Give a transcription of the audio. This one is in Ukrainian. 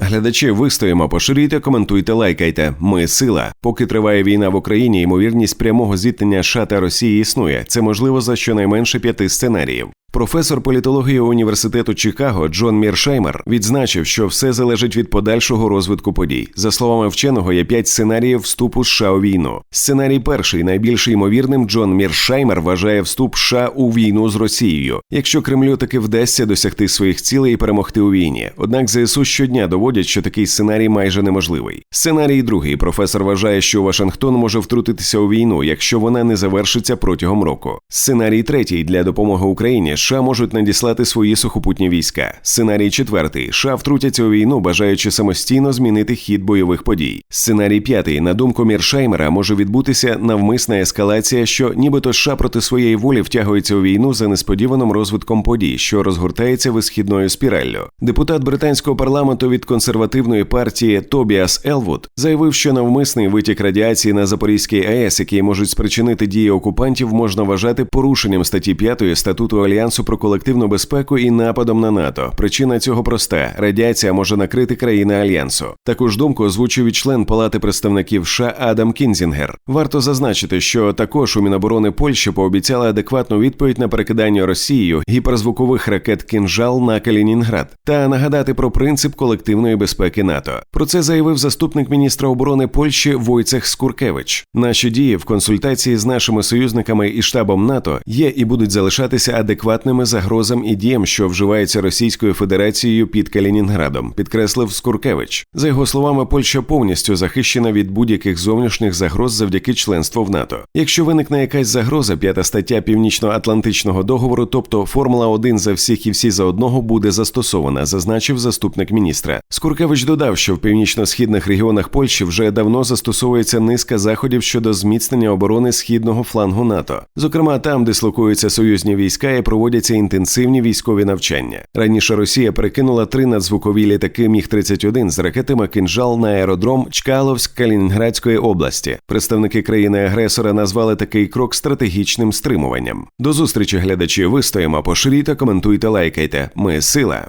глядачі, вистоїмо, поширюйте, коментуйте, лайкайте. Ми сила. Поки триває війна в Україні, ймовірність прямого зіткнення США та Росії існує. Це можливо за щонайменше п'яти сценаріїв. Професор політології університету Чикаго Джон Міршаймер відзначив, що все залежить від подальшого розвитку подій. За словами вченого, є п'ять сценаріїв вступу США у війну. Сценарій перший, найбільш ймовірним, Джон Міршаймер вважає вступ США у війну з Росією, якщо Кремлю таки вдасться досягти своїх цілей і перемогти у війні. Однак ЗСУ щодня доводять, що такий сценарій майже неможливий. Сценарій другий професор вважає, що Вашингтон може втрутитися у війну, якщо вона не завершиться протягом року. Сценарій третій для допомоги Україні. США можуть надіслати свої сухопутні війська. Сценарій четвертий США втрутяться у війну, бажаючи самостійно змінити хід бойових подій. Сценарій п'ятий, на думку Міршаймера, може відбутися навмисна ескалація, що нібито США проти своєї волі втягується у війну за несподіваним розвитком подій, що розгортається висхідною спіраллю. Депутат британського парламенту від консервативної партії Тобіас Елвуд заявив, що навмисний витік радіації на Запорізькій АЕС, який можуть спричинити дії окупантів, можна вважати порушенням статті 5 статуту альянсу про колективну безпеку і нападом на НАТО. Причина цього проста: радіація може накрити країни альянсу. Таку ж думку озвучив і член Палати представників США Адам Кінзінгер. Варто зазначити, що також у Міноборони Польщі пообіцяли адекватну відповідь на перекидання Росією гіперзвукових ракет «Кінжал» на Калінінград та нагадати про принцип колективної безпеки НАТО. Про це заявив заступник міністра оборони Польщі Войцех Скуркевич. Наші дії в консультації з нашими союзниками і штабом НАТО є і будуть залишатися адекватними загрозам і діям, що вживаються Російською Федерацією під Калінінградом, підкреслив Скуркевич. За його словами, Польща повністю захищена від будь-яких зовнішніх загроз завдяки членству в НАТО. Якщо виникне якась загроза, п'ята стаття Північно-Атлантичного договору, тобто Формула 1 за всіх і всі за одного буде застосована, зазначив заступник міністра. Скуркевич додав, що в північно-східних регіонах Польщі вже давно застосовується низка заходів щодо зміцнення оборони східного флангу НАТО, зокрема там дислокуються союзні війська і проводяться інтенсивні військові навчання. Раніше Росія перекинула три надзвукові літаки Міг 31 з ракетами «Кинжал» на аеродром Чкаловськ Калінінградської області. Представники країни-агресора назвали такий крок стратегічним стримуванням. До зустрічі глядачі вистоїмо, поширюйте, коментуйте, лайкайте. Ми сила.